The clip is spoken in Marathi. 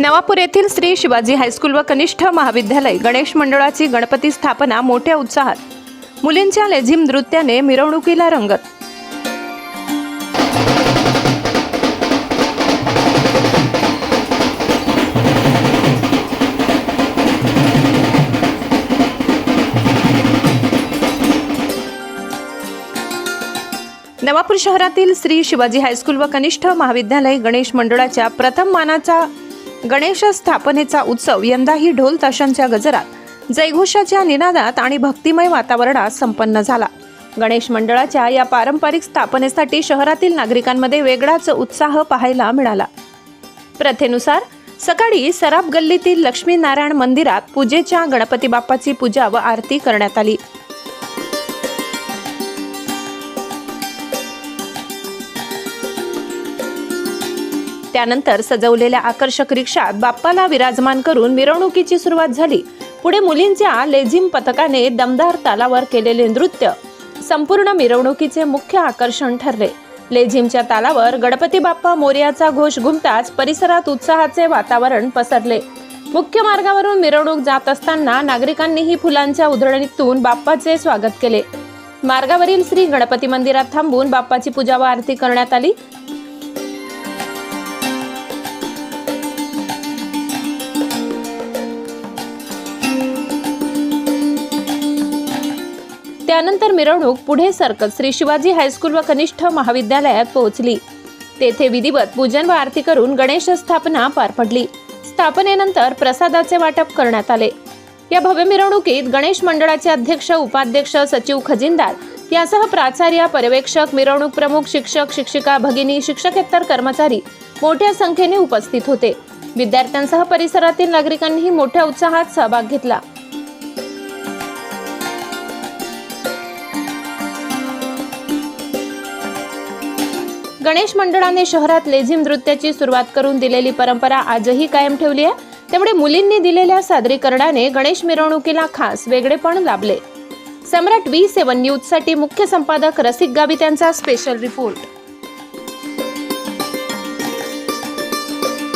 नवापूर येथील श्री शिवाजी हायस्कूल व कनिष्ठ महाविद्यालय गणेश मंडळाची गणपती स्थापना मोठ्या उत्साहात. मुलींच्या लेझिम नृत्याने मिरवणुकीला रंगत. नवापूर शहरातील श्री शिवाजी हायस्कूल व कनिष्ठ महाविद्यालय गणेश मंडळाच्या प्रथम मानाचा गणेश स्थापनेचा उत्सव यंदाही ढोल ताशांच्या गजरात जयघोषाच्या निनादात आणि भक्तिमय वातावरणात संपन्न झाला. गणेश मंडळाच्या या पारंपरिक स्थापनेसाठी शहरातील नागरिकांमध्ये वेगळाच उत्साह पाहायला मिळाला. प्रथेनुसार सकाळी सराफ गल्लीतील लक्ष्मीनारायण मंदिरात पूजेच्या गणपती बाप्पाची पूजा व आरती करण्यात आली. त्यानंतर सजवलेल्या आकर्षक रिक्षात बाप्पाला विराजमान करून मिरवणुकीची सुरुवात झाली. पुढे मुलींच्या लेझिम पथकाने दमदार तालावर केलेले नृत्य संपूर्ण मिरवणुकीचे मुख्य आकर्षण ठरले. लेझिमच्या तालावर गणपती बाप्पा मोर्याचा घोष घुमताच परिसरात उत्साहाचे वातावरण पसरले. मुख्य मार्गावरून मिरवणूक जात असताना नागरिकांनीही फुलांच्या उधळणीतून बाप्पाचे स्वागत केले. मार्गावरील श्री गणपती मंदिरात थांबून बाप्पाची पूजा व आरती करण्यात आली. त्यानंतर मिरवणूक पुढे सरकत श्री शिवाजी हायस्कूल व कनिष्ठ महाविद्यालयात पोहोचली. तेथे विधिवत पूजन व आरती करून गणेश स्थापना पार पडली. स्थापनेनंतर प्रसादाचे वाटप करण्यात आले. या भव्य मिरवणुकीत गणेश मंडळाचे अध्यक्ष उपाध्यक्ष सचिव खजिनदार यासह प्राचार्य पर्यवेक्षक मिरवणूक प्रमुख शिक्षक शिक्षिका भगिनी शिक्षकेतर कर्मचारी मोठ्या संख्येने उपस्थित होते. विद्यार्थ्यांसह परिसरातील नागरिकांनीही मोठ्या उत्साहात सहभाग घेतला. गणेश मंडळाने शहरात लेझिम नृत्याची सुरुवात करून दिलेली परंपरा आजही कायम ठेवली आहे. त्यामुळे मुलींनी दिलेल्या सादरीकरणाने गणेश मिरवणुकीला खास वेगळेपण लाभले. सम्राट व्ही सेवन न्यूजसाठी मुख्य संपादक रसिक गावित यांचा स्पेशल रिपोर्ट